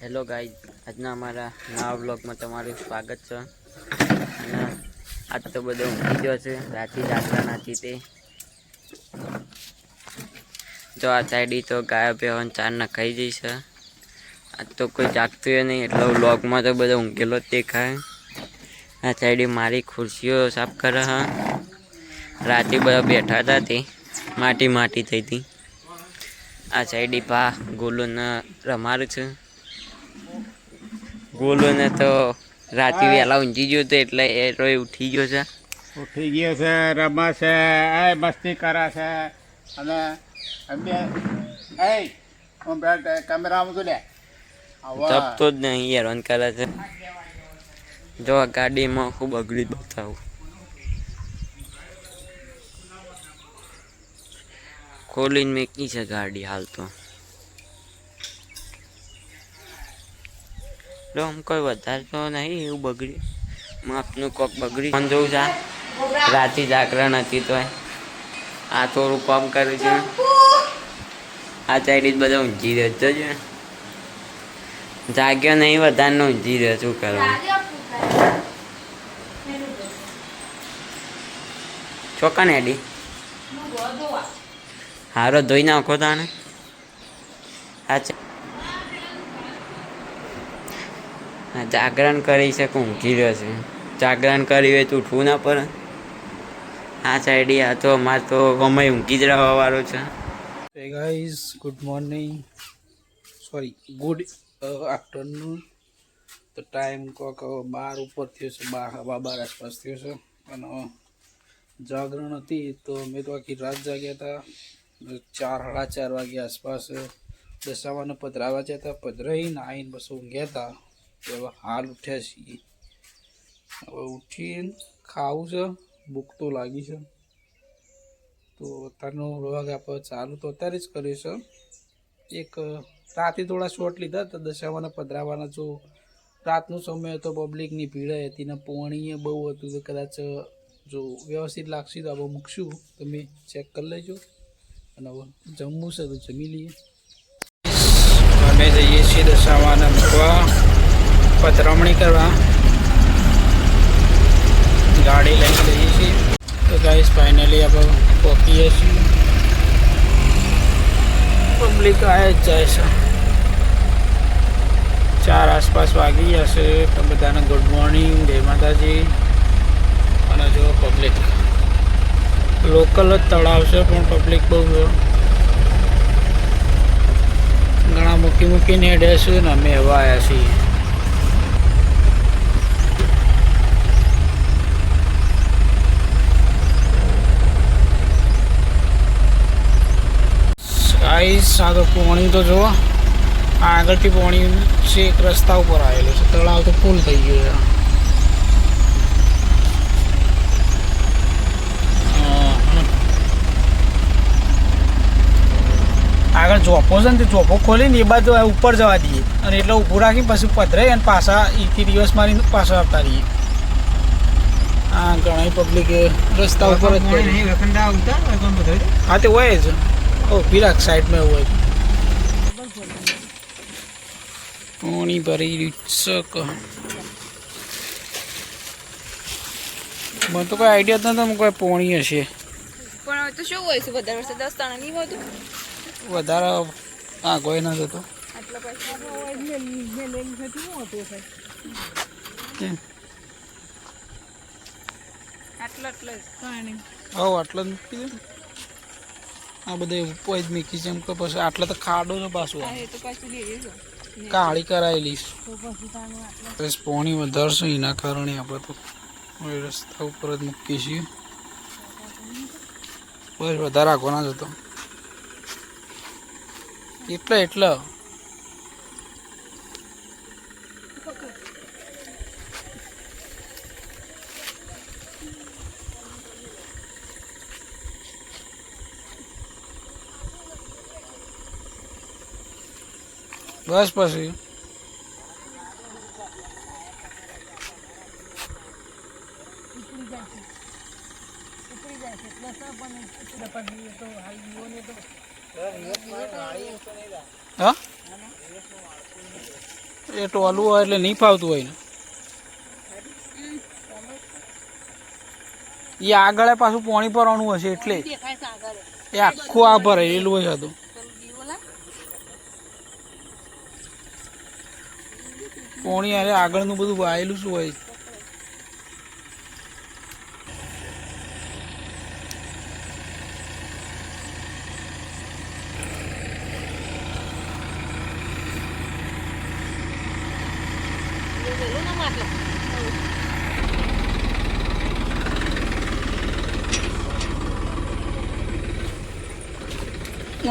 Hello guys આજના અમારા નવા બ્લોગમાં તમારું સ્વાગત છે. અને આજ તો બધો ઊંઘી ગયો છે. રાતી જાગતા નથી તે જો આ સાઈડી તો ગાયો બેહન ચાર ના ખાઈ જઈ છે. આજ તો કોઈ જાગતું નહીં. એટલે બ્લોગમાં તો બધો ઊંઘેલો જ દેખાય. આ સાઈડી મારી ખુરશીઓ સાફ કરે હા રાતે બધા બેઠા હતા તે. માટી માટી થઈ હતી. આ સાઈડી પા ગોલુને રમારું છે. ગોલુને તો રાતે વહેલા ઊંઘી ગયો તો એટલે એ તો ઉઠી ગયો છે. ઉઠી ગયો છે રમે છે એ મસ્તી કરે છે અને અમે એ હું બે કેમેરામાં તું લે. તપતો જ નહીં હેરાન કરે છે. જો આ ગાડીમાં ખૂબ અઘરી બતાવું. ખોલીને મેં કી છે ગાડી હાલ તો. જો આમ કોઈ વધારે તો નહીં, એવું બગડ્યું. માપનું કોક બગડ્યું. પણ જોઉં જા, રાતે જાગરણ હતી તો આ થોડું કોમ કર્યું છે. આ સાઈડ બધા ઊંઘી રહ્યો છે જોજો. જાગ્યો નહીં, વધારે ઊંઘી રહ્યો શું કરવું ચોકાને એડી. હારો ધોઈ નાખો તાને હા જાગરણ કરી છે કે ઊંઘી રહ્યો છે. જાગરણ કરી હોય તો ઉઠવું ના પડે. આ સાઈડ આ તો અમારે તો ગમે ઊંઘી જ રહેવા વાળો છે. એ guys, good morning sorry good afternoon તો ટાઈમ કોક બાર ઉપર થયો છે બાર હવા બાર આસપાસ થયો છે. અને જાગરણ હતી તો મેં તો આખી રાત જાગ્યા હતા. ચાર સાડા ચાર વાગ્યા આસપાસ દશામાને પધરાવા જતા પધરાઈ આવીને બસ ઊંઘ્યા હતા. હવે હાલ ઉઠ્યા છીએ. હવે ઉઠીને ખાવું છે, ભૂખ તો લાગી છે. તો અત્યારનો વ્લોગ આપણે ચાલુ તો અત્યારે જ કરીશું એક, રાતે થોડા શોર્ટ લીધા હતા દશામાના પધરાવાના. જો રાતનો સમય હતો પબ્લિકની ભીડ હતી ને પોણીએ બહુ હતું, તો કદાચ, જો વ્યવસ્થિત લાગશે તો આપણે મૂકશું. તમે ચેક કરી લેજો. અને હવે જમવું છે, તો જમી લઈએ. અમે જઈએ છીએ દશાવાના મૂકવા. પધરામણી કરવા. ગાડી લઈને જઈએ છીએ. તો ગાઈસ ફાઇનલી આપણે પહોંચીએ છીએ. પબ્લિક આવે જ જાય છે. ચાર આસપાસ વાગી જશે. તો બધાને ગુડ મોર્નિંગ જય માતાજી. અને જો પબ્લિક લોકલ જ તળાવ છે, પણ પબ્લિક બહુ ઘણા મૂકી મૂકીને હેડે છે ને અમે એવા આવ્યા છીએ. ગાઈસ આ તો પોણી તો જુઓ. આ આગળથી પોણી છે એક રસ્તા ઉપર આવેલું છે. તળાવ તો ફૂલ થઈ ગયું છે. આગળ ચોપો છે ને તે ચોપો ખોલીને એ બાજુ ઉપર જવા દઈએ. અને એટલે ઊભું રાખી પછી પધરાઈ અને પાછા એથી દિવસ મારીને પાછા આવતા રહીએ. હા ઘણા પબ્લિક રસ્તા ઉપર જ હા તે હોય જ. ઓ પીરાક સાઈડમાં એવું હોય. પાણી ભરી રહ્યું મને તો કોઈ આઈડિયા જ નતો કોઈ પોણી હશે. પણ હવે તો શું હોય છે વધારે વર્ષે દસ તાણા નહીં હોતું? વધારે હા કોઈ ના જતો આટલા પૈસા કેમ? આટલા આટલા જ હવ આટલો જ આ બધે ઉપર જ મૂકી છે. એમ કે પછી આટલા તો ખાડો ને પાછું કાળી કરાયેલી પોણી વધારશું એના કારણે આપણે તો રસ્તા ઉપર જ મૂકીએ છીએ. બસ વધારે રાખવાના જ હતો એટલે એટલે. બસ પછી. હા? એ ટોલું હોય એટલે નહીં ફાવતું હોય ને. એ આગળ પાછું પોણી ભરવાનું હશે એટલે. એ આખું આ એલું હશે તો. પોણી અરે આગળનું બધું વાયેલું શું હોય?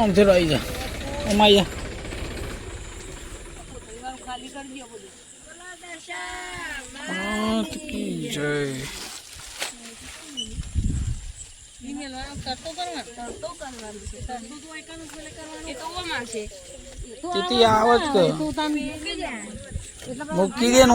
આમથી રહી જા અમાઈ જા માત કી જય? તીતી આવ જ કે મૂકી દે. ને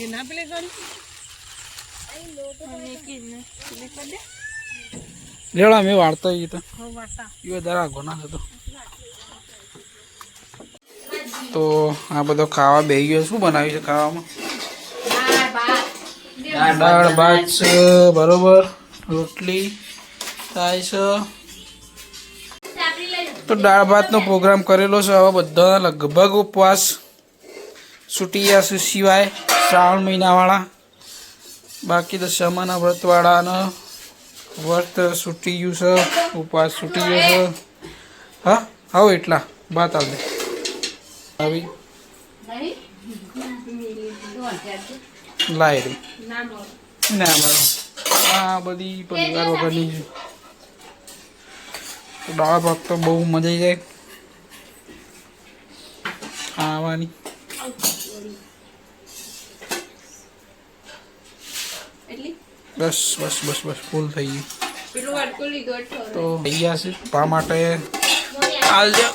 હોય ઈશ્વર જીએ લેવડા મેં વાળતો એ તો. એ દરા ગોના હતો તો. આ બધો ખાવા બેસી ગયો. શું બનાવ્યું છે ખાવામાં? દાળ ભાત. છે બરોબર. રોટલી થાય છે તો દાળ ભાતનો પ્રોગ્રામ કરેલો છે. હવે બધાના લગભગ ઉપવાસ છૂટી જશે સિવાય શ્રાવણ મહિનાવાળા. બાકી તો સમાના વ્રતવાળાનો વ્રત છૂટી ગયું છે ઉપવાસ છૂટી ગયો છે. હા, આવો એટલા ભાત આવજે આવી. લાય રે. ના મારો આ બધી પરિવાર વગરની છે. દાળ ભાત તો બહુ મજા આવી જાય. ખાવાની. બસ બસ બસ બસ ફૂલ થઈ ગયું તો થઈ ગયા છે. પા માટે હાલજો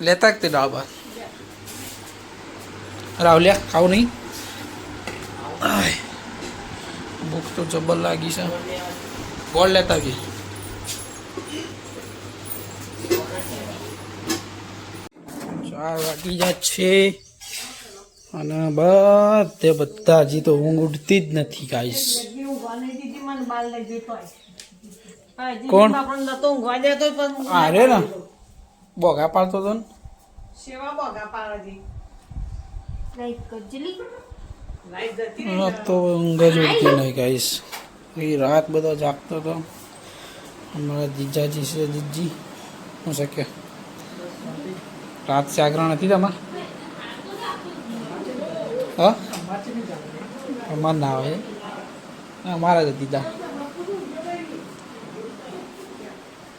લેતા જ તે દાળ ભાત. રાવલ્યા ખાવું નહીં. આય, ભૂખ તો જબર લાગી છે. ગોળ લેતા આવજે ચાર વાગી જાય છે. અને બધે બધા હજી તો ઊંઘ ઉઠતી જ નથી ગાઈશ કોણ? અરે ને. બોગા પાડતો હતો ને. તો ઊંઘ જ ઉઠતી નહીં ગાઈશ એ રાત બધો જાગતો હતો અમારા જીજાજી છે, જીજી. હું શક્ય? રાત જાગરણ હતી તમારે? હા? અમારે ના આવે અમારા જ દીધા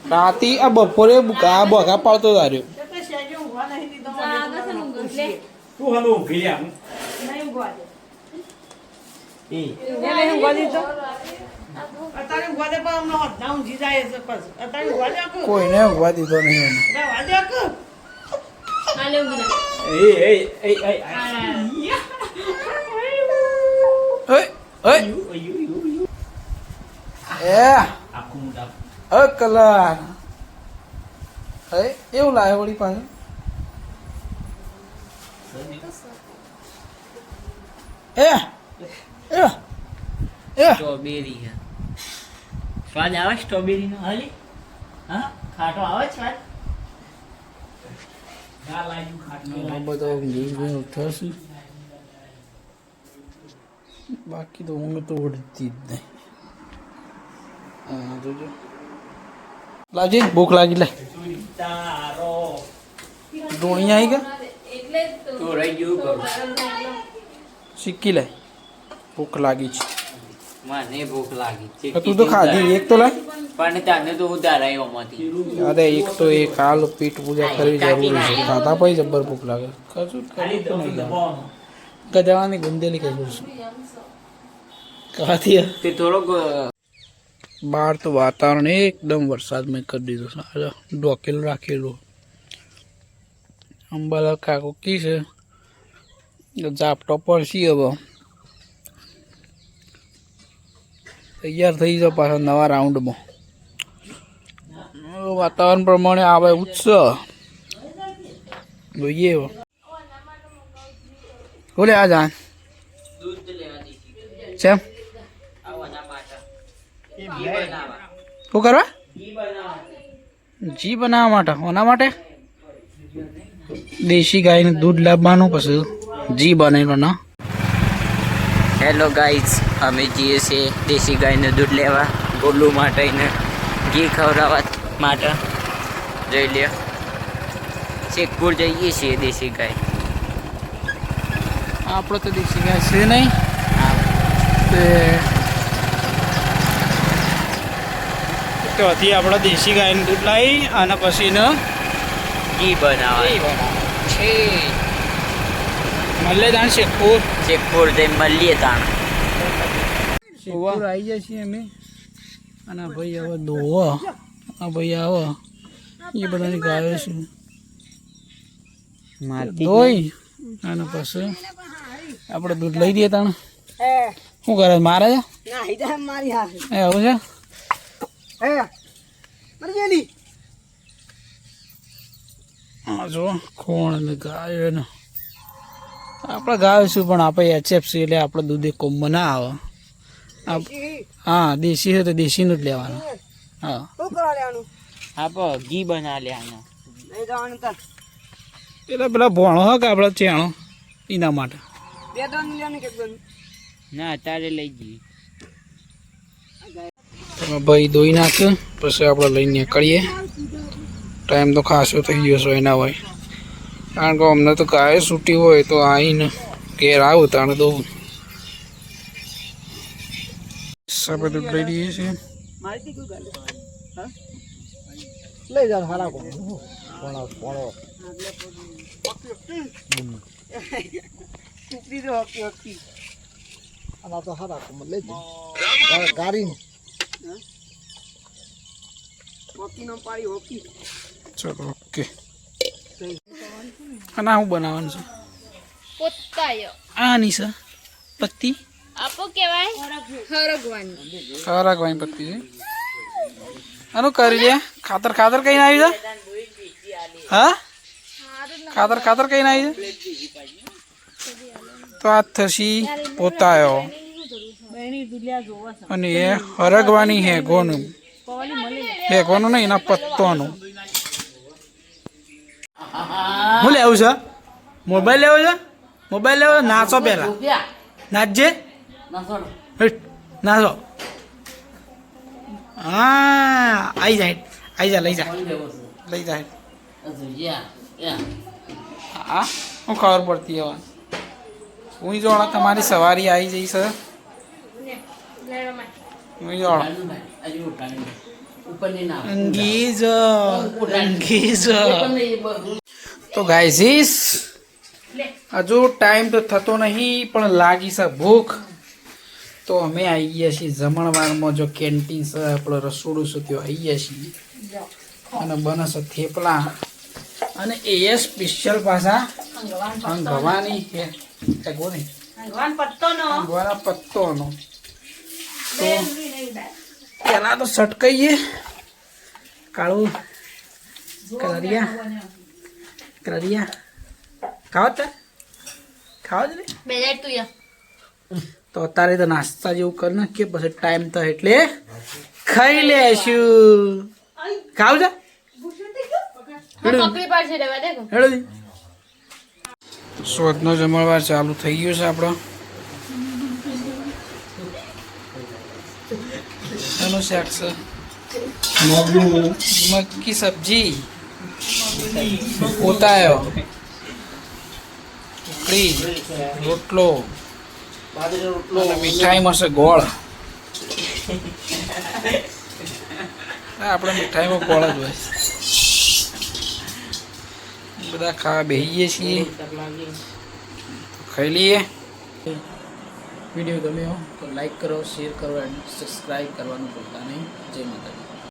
રાતી આ બપોરે આ બગા પાડતો તાર્યો તું હાલો આમ. અત્યારે ગોદે આખું. કોઈને દીધો નહીં ઓય ઓય એ આખું મોટા અ કલર એ એવું લાવે વળી પાછું એ એ એ સ્ટ્રોબેરી છે સ્વાદ આવે સ્ટ્રોબેરીનો હાલી હા ખાટો આવે સ્વાદ આ બધો ઉઠાશે બાકી તો ઊંઘ તો ઉડતી જ નહીં જોજો લાવજે ભૂખ લાગી લે ડોણી આવી ગયા શીખી લે ભૂખ લાગી છે મને ભૂખ લાગી છે તું તો ખાધી એક તો લાય પણ તને તો ઉધાર આવ્યો માંથી અરે એક તો એ કાલ પીઠ પૂજા કરવી જરૂરી છે ખાતા પછી જબ્બર ભૂખ લાગે કશું ગધેડાની ગુંદેલી કઈ છું. કાથી તે થોડોક બહાર તો વાતાવરણ એકદમ વરસાદ મેં કરી દીધું છે. આજે રાખેલું. અંબાલા કાકો કી છે. ઝાપટો પડશી હવે. તૈયાર થઈ જાવ પાછા નવા રાઉન્ડમાં. વાતાવરણ પ્રમાણે આવે ઉત્સવ જોઈએ બોલે આ જાન. શું કરવા? જી બનાવવા માટે. કોના માટે? દેશી ગાયનું દૂધ લાવવાનું પછી જી બનાવેલો ના હેલો ગાઈઝ અમે જઈએ છીએ દેશી ગાયનું દૂધ લેવા ગોલુ માટે ઘી ખવડાવવા માટે. જોઈ લે શેખપુર જઈએ છીએ દેશી ગાય. આપણે તો દેશી ગાય છે નહીં. તે ત્યાંથી આપણે દેશી ગાયનું દૂધ લાવી અને પછી એને ઘી બનાવવા છે મળે છે શેખપુર શેખપુર જઈ મળીએ તાણ. શેખપુર આવી જાય છીએ અમે. અને ભાઈ હવે દોવો. આ ભાઈ આવો. એ બધાની ગાયો છે. દોઈ અને પછી આપણે દૂધ લઈ દઈએ તાણ. શું કરે મારે છે? મારી એ આવું છે? હા. જો કોણ અને ગાયો ને. આપણે ગાયો છું પણ આપણે એચએફસી એટલે આપણે દૂધ એક કોમમાં ના આવે હા દેશી છે તો દેશીનું જ લેવાનું. હા. શું કરવા લેવાનું? આપો ઘી બના લેવાનું. આનો નહીં જવાનું તાર. એટલે પેલા ભોણો હોય કે આપણે ચેણો? એના માટે. બે ત્રણ મિલિયન કે ના અત્યારે લઈ જઈએ. ભાઈ ધોઈ નાખ્યો પછી આપણે લઈને નીકળીએ. ટાઈમ તો ખાસો થઈ ગયો છે એના હોય કારણ કે અમને તો કાંઈ છૂટી હોય તો આવીને ઘેર આવું તાણે દઉં બધું લઈ છીએ હારા ટુકડી તો હોકી હોકી આના તો હારા કો લઈ જાવ ગારી હોકી નો પાડી હોકી ચલો ઓકે અને હું બનાવવાનું છે પોતાયો આની છે પત્તી આપો કેવાય હરગવાની વાઈ પત્તી છે આનું કરી લે ખાતર ખાતર કઈ આવી છે હા ખાતર ખાતર કઈ આવી છે તો આ થશી પોતાયો. અને એ હરગવાની હે ગોનું. હે ગોનું નહીં એના પત્તોનું. હું લેવું છે? મોબાઈલ લેવો છે? મોબાઈલ લેવો? નાચો પહેલા. નાચજે નાચો હા આઈ જાય. આઈ જા લઈ જા. લઈ જાય હા? હું ખબર પડતી હવે. હું જોડો તમારી સવારી આવી જઈ સર હું જોડા અંગીજ અંગીજ તો ગાઈઝીસ હજુ ટાઈમ તો થતો નહીં પણ લાગી છે ભૂખ. તો અમે આવી ગયા છીએ જમણવારમાં જો કેન્ટીન છે આપણો રસોડું છે ત્યાં આવી ગયા છીએ. અને બને છે થેપલા. અને એ સ્પેશિયલ પાછા અંગવાની છે. એ ગોની અંગવાના પત્તોનો. તો પેલા તો સટકાઈએ. કાળું કલરિયા. કલરિયા ખાવ તે ખાવ જ ને બેલેટ તું તો અત્યારે તો નાસ્તા જેવું કર ને કે પછી ટાઈમ તો એટલે ખાઈ લેશું. ખાવ જા પકડી પાડશે રેવા દે હેડો શોધનો જમણવાર ચાલુ થઈ ગયો છે આપણો. એનું શાક છે? મક્કી સબ્જી. પોતાયો ઢોકળી રોટલો. મીઠાઈમાં છે ગોળ. આપણે મીઠાઈમાં ગોળ જ હોય. બધા ખાવા બેસીએ છીએ. ખાઈ લઈએ. વીડિયો ગમ્યો તો લાઈક કરો, શેર કરો એન્ડ સબસ્ક્રાઈબ કરવાનું ભૂલતા નહીં. જય માતાજી.